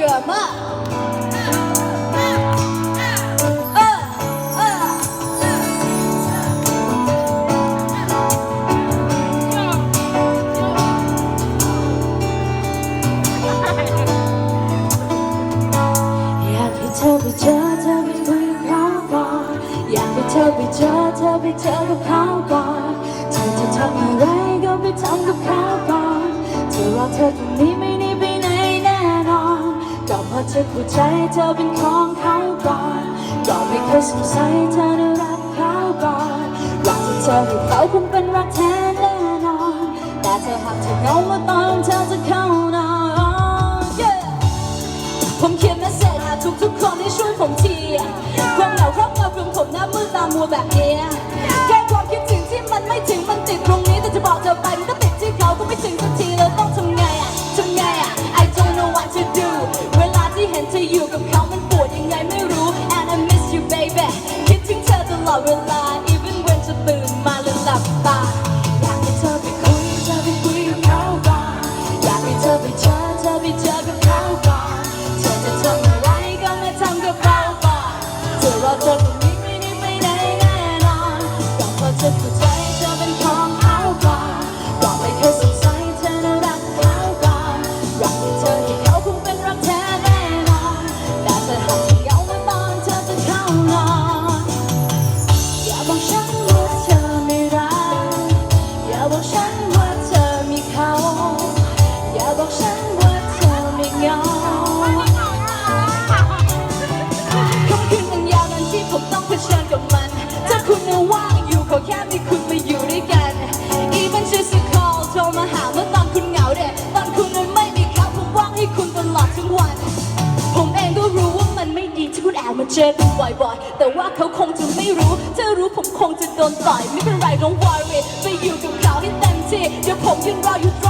บื่อมากธอไปเจอเธอไปคุยเขาก่อนอยากให้เธอไปเจอเธอไปเจอกับเขาก่อนเธอจะทำอะไรก็ไปทำกับเขาก่อนเธอรอเธอตรงนี้ ราะเธอเข้ใจเธอเป็นของเขาก่อนก็ไม่เคยสงสัยเธอได้รักเขาก่อนรักที่เธอให้เขาคงเป็นรักแท้แน่นอน แต่เธอหากเธอเงาเมื่อตอนเธอจะเข้านอน Yeah ผมเขียนเมสเซจหาทุกๆคนให้ช่วยผมทีความเหล่าครอบครัวผมหน้ามืดตามัวแบบนี้ love and light. เจ็บบ่อยๆ แต่ว่าเขาคงจะไม่รู้ถ้ารู้ผมคงจะโดนต่อยไม่เป็นไร don't worry ไปอยู่กับเขาให้เต็มที่เดี๋ยวผมยืนรออยู่ตรง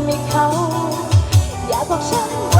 ำให้เขา อย่าบอกฉันว่า